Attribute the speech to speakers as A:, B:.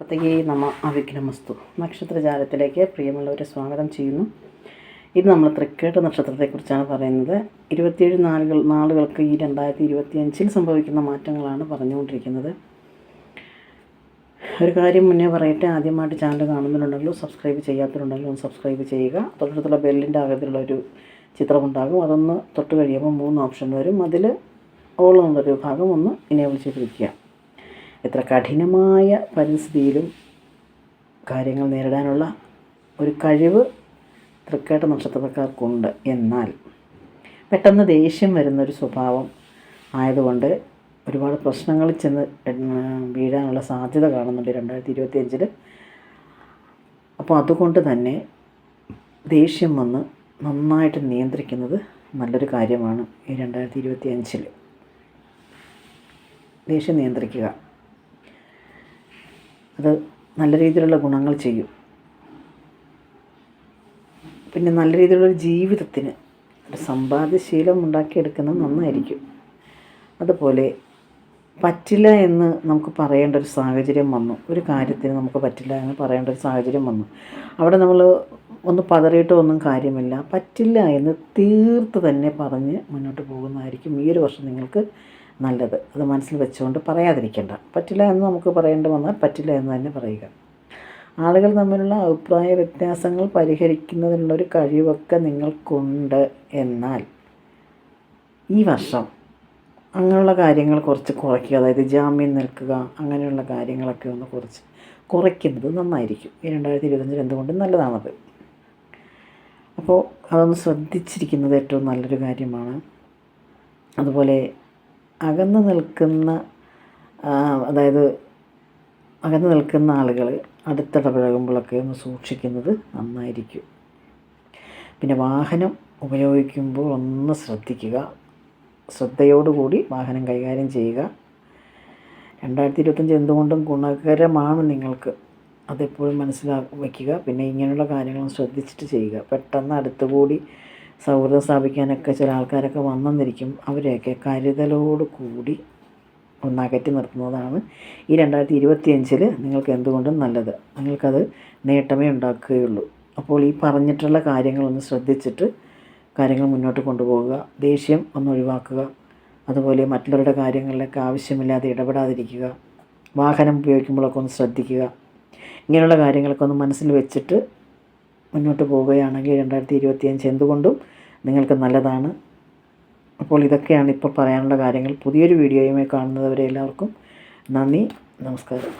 A: പത്തകേ നമ അവിഘ്നമസ്തു. നക്ഷത്രജാലത്തിലേക്ക് പ്രിയമുള്ളവരെ സ്വാഗതം ചെയ്യുന്നു. ഇത് നമ്മൾ തൃക്കേട്ട നക്ഷത്രത്തെക്കുറിച്ചാണ് പറയുന്നത്. ഇരുപത്തിയേഴ് നാളുകൾ നാളുകൾക്ക് ഈ രണ്ടായിരത്തി ഇരുപത്തി അഞ്ചിൽ സംഭവിക്കുന്ന മാറ്റങ്ങളാണ് പറഞ്ഞുകൊണ്ടിരിക്കുന്നത്. ഒരു കാര്യം മുന്നേ പറയട്ടെ. ആദ്യമായിട്ട് ചാനൽ കാണുന്നുണ്ടെങ്കിലും സബ്സ്ക്രൈബ് ചെയ്യാത്തവരുണ്ടെങ്കിലും ഒന്ന് സബ്സ്ക്രൈബ് ചെയ്യുക. തൊട്ടടുത്തുള്ള ബെല്ലിന്റെ അകത്തിലുള്ള ഒരു ചിത്രമുണ്ടാകും. അതൊന്ന് തൊട്ട് കഴിയുമ്പോൾ മൂന്ന് ഓപ്ഷൻ വരും. അതിൽ ഓൾ എന്നുള്ളൊരു ഭാഗം ഒന്ന് ഇനേബിൾ ചെയ്ത് വയ്ക്കുക എത്ര കഠിനമായ പരിസ്ഥിതിയിലും കാര്യങ്ങൾ നേരിടാനുള്ള ഒരു കഴിവ് തൃക്കേട്ട നക്ഷത്രക്കാർക്കുണ്ട്. എന്നാൽ പെട്ടെന്ന് ദേഷ്യം വരുന്നൊരു സ്വഭാവം ആയതുകൊണ്ട് ഒരുപാട് പ്രശ്നങ്ങളിൽ ചെന്ന് വീഴാനുള്ള സാധ്യത കാണുന്നുണ്ട് രണ്ടായിരത്തി ഇരുപത്തി അഞ്ചിൽ അപ്പോൾ അതുകൊണ്ട് തന്നെ ദേഷ്യം വന്ന് നന്നായിട്ട് നിയന്ത്രിക്കുന്നത് നല്ലൊരു കാര്യമാണ് ഈ രണ്ടായിരത്തി ഇരുപത്തി അഞ്ചിൽ ദേഷ്യം നിയന്ത്രിക്കുക. അത് നല്ല രീതിയിലുള്ള ഗുണങ്ങൾ ചെയ്യും. പിന്നെ നല്ല രീതിയിലുള്ള ജീവിതത്തിന് ഒരു സമ്പാദ്യശീലം ഉണ്ടാക്കിയെടുക്കുന്നത് നന്നായിരിക്കും. അതുപോലെ പറ്റില്ല എന്ന് നമുക്ക് പറയേണ്ട ഒരു സാഹചര്യം വന്നു. ഒരു കാര്യത്തിന് നമുക്ക് പറ്റില്ല എന്ന് പറയേണ്ട ഒരു സാഹചര്യം വന്നു. അവിടെ നമ്മൾ ഒന്ന് പതറിയിട്ടോ ഒന്നും കാര്യമില്ല. പറ്റില്ല എന്ന് തീർത്ത് തന്നെ പറഞ്ഞ് മുന്നോട്ട് പോകുന്നതായിരിക്കും ഈ ഒരു വർഷം നിങ്ങൾക്ക് നല്ലത്. അത് മനസ്സിൽ വെച്ചുകൊണ്ട് പറയാതിരിക്കേണ്ട. പറ്റില്ല എന്ന് നമുക്ക് പറയേണ്ടി വന്നാൽ പറ്റില്ല എന്ന് തന്നെ പറയുക. ആളുകൾ തമ്മിലുള്ള അഭിപ്രായ വ്യത്യാസങ്ങൾ പരിഹരിക്കുന്നതിനുള്ളൊരു കഴിവൊക്കെ നിങ്ങൾക്കുണ്ട് എന്നാൽ ഈ വർഷം അങ്ങനെയുള്ള കാര്യങ്ങൾ കുറച്ച് കുറയ്ക്കുക. അതായത് ജാമ്യം നിൽക്കുക അങ്ങനെയുള്ള കാര്യങ്ങളൊക്കെ ഒന്ന് കുറച്ച് കുറയ്ക്കുന്നത് നന്നായിരിക്കും. ഈ രണ്ടായിരത്തി ഇരുപത്തഞ്ചിൽ എന്തുകൊണ്ടും നല്ലതാണത്? അപ്പോൾ അതൊന്ന് ശ്രദ്ധിച്ചിരിക്കുന്നത് ഏറ്റവും നല്ലൊരു കാര്യമാണ്. അതുപോലെ അകന്നു നിൽക്കുന്ന അതായത് അകന്നു നിൽക്കുന്ന ആളുകൾ അടുത്തിടപഴകുമ്പോഴൊക്കെ ഒന്ന് സൂക്ഷിക്കുന്നത് നന്നായിരിക്കും. പിന്നെ വാഹനം ഉപയോഗിക്കുമ്പോൾ ഒന്ന് ശ്രദ്ധിക്കുക. ശ്രദ്ധയോടുകൂടി വാഹനം കൈകാര്യം ചെയ്യുക. രണ്ടായിരത്തി ഇരുപത്തഞ്ച് എന്തുകൊണ്ടും ഗുണകരമാണ് നിങ്ങൾക്ക് അതെപ്പോഴും മനസ്സിലാക്കി വയ്ക്കുക. പിന്നെ ഇങ്ങനെയുള്ള കാര്യങ്ങളും ശ്രദ്ധിച്ചിട്ട് ചെയ്യുക. പെട്ടെന്ന് അടുത്തുകൂടി സൗഹൃദം സ്ഥാപിക്കാനൊക്കെ ചില ആൾക്കാരൊക്കെ വന്നെന്നിരിക്കും. അവരെയൊക്കെ കരുതലോട് കൂടി ഒന്നകറ്റി നിർത്തുന്നതാണ് ഈ രണ്ടായിരത്തി ഇരുപത്തി അഞ്ചിൽ നിങ്ങൾക്ക് എന്തുകൊണ്ടും നല്ലത്. നിങ്ങൾക്കത് നേട്ടമേ ഉണ്ടാക്കുകയുള്ളൂ. അപ്പോൾ ഈ പറഞ്ഞിട്ടുള്ള കാര്യങ്ങളൊന്ന് ശ്രദ്ധിച്ചിട്ട് കാര്യങ്ങൾ മുന്നോട്ട് കൊണ്ടുപോകുക ദേഷ്യം ഒന്ന് ഒഴിവാക്കുക അതുപോലെ മറ്റുള്ളവരുടെ കാര്യങ്ങളിലൊക്കെ ആവശ്യമില്ലാതെ ഇടപെടാതിരിക്കുക വാഹനം ഉപയോഗിക്കുമ്പോഴൊക്കെ ഒന്ന് ശ്രദ്ധിക്കുക ഇങ്ങനെയുള്ള കാര്യങ്ങളൊക്കെ ഒന്ന് മനസ്സിൽ വെച്ചിട്ട് മുന്നോട്ട് പോവുകയാണെങ്കിൽ രണ്ടായിരത്തി ഇരുപത്തി അഞ്ച് എന്തുകൊണ്ടും നിങ്ങൾക്ക് നല്ലതാണ്. അപ്പോൾ ഇതൊക്കെയാണ് ഇപ്പോൾ പറയാനുള്ള കാര്യങ്ങൾ. പുതിയൊരു വീഡിയോയുമായി കാണുന്നവരെ എല്ലാവർക്കും നന്ദി നമസ്കാരം.